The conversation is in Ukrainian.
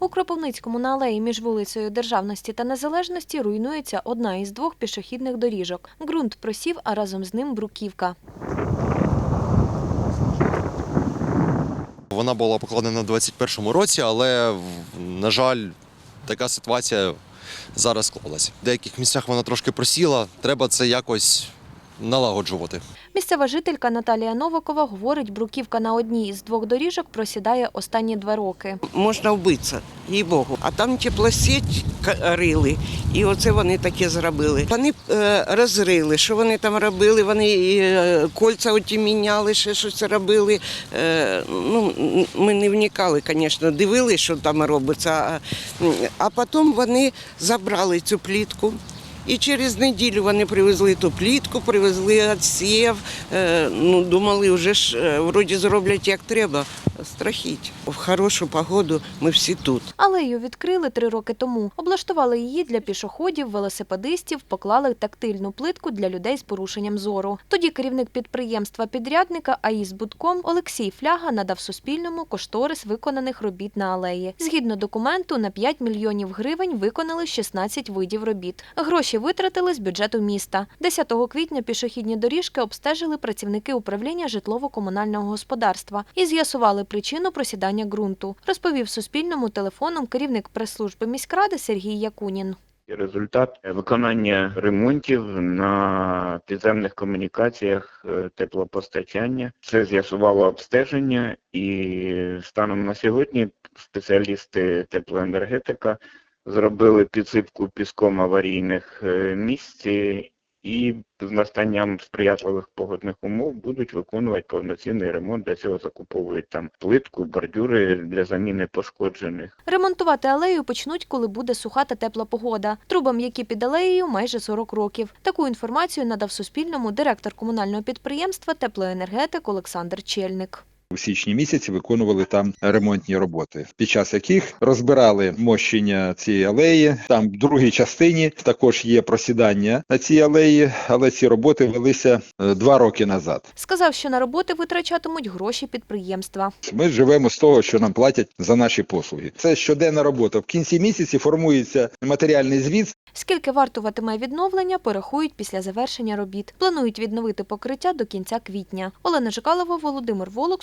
У Кропивницькому на алеї між вулицею Державності та Незалежності руйнується одна із двох пішохідних доріжок. Ґрунт просів, а разом з ним бруківка. Вона була покладена в 21-му році, але, на жаль, така ситуація зараз склалася. В деяких місцях вона трошки просіла, треба це якось налагоджувати. Місцева жителька Наталія Новакова говорить, бруківка на одній із двох доріжок просідає останні два роки. можна вбитися, їй Богу. А там теплосеть рили, і оце вони таке зробили. Вони е, розрили, що вони там робили, вони е, кольця оті міняли, ще щось робили. Е, ну, ми не вникали, звісно, дивилися, що там робиться. А потім вони забрали цю плітку. І через неділю вони привезли ту плітку, привезли відсів. Е, ну, думали, вже ж е, вроді зроблять як треба. Страхіть. В хорошу погоду ми всі тут. Алею відкрили три роки тому. Облаштували її для пішоходів, велосипедистів, поклали тактильну плитку для людей з порушенням зору. Тоді керівник підприємства-підрядника АІС Будком Олексій Фляга надав Суспільному кошторис виконаних робіт на алеї. Згідно документу, на 5 мільйонів гривень виконали 16 видів робіт. Гроші витратили з бюджету міста. 10 квітня пішохідні доріжки обстежили працівники управління житлово-комунального господарства і з'ясували причину просідання ґрунту, розповів Суспільному телефоном керівник прес-служби міськради Сергій Якунін. Результат виконання ремонтів на підземних комунікаціях е, теплопостачання. Це з'ясувало обстеження, і станом на сьогодні спеціалісти теплоенергетика зробили підсипку піском аварійних е, місць і з настанням сприятливих погодних умов будуть виконувати повноцінний ремонт. Для цього закуповують там плитку, бордюри для заміни пошкоджених. Ремонтувати алею почнуть, коли буде суха та тепла погода. Трубам, які під алеєю, майже 40 років. Таку інформацію надав Суспільному директор комунального підприємства теплоенергетик Олександр Чельник. У січні місяці виконували там ремонтні роботи, під час яких розбирали мощення цієї алеї. Там в другій частині також є просідання на цій алеї, але ці роботи велися е, два роки назад. Сказав, що на роботи витрачатимуть гроші підприємства. Ми живемо з того, що нам платять за наші послуги. Це щоденна робота. В кінці місяці формується матеріальний звіт Скільки вартуватиме відновлення, порахують після завершення робіт. Планують відновити покриття до кінця квітня. Олена Жикалова, Володимир Волок,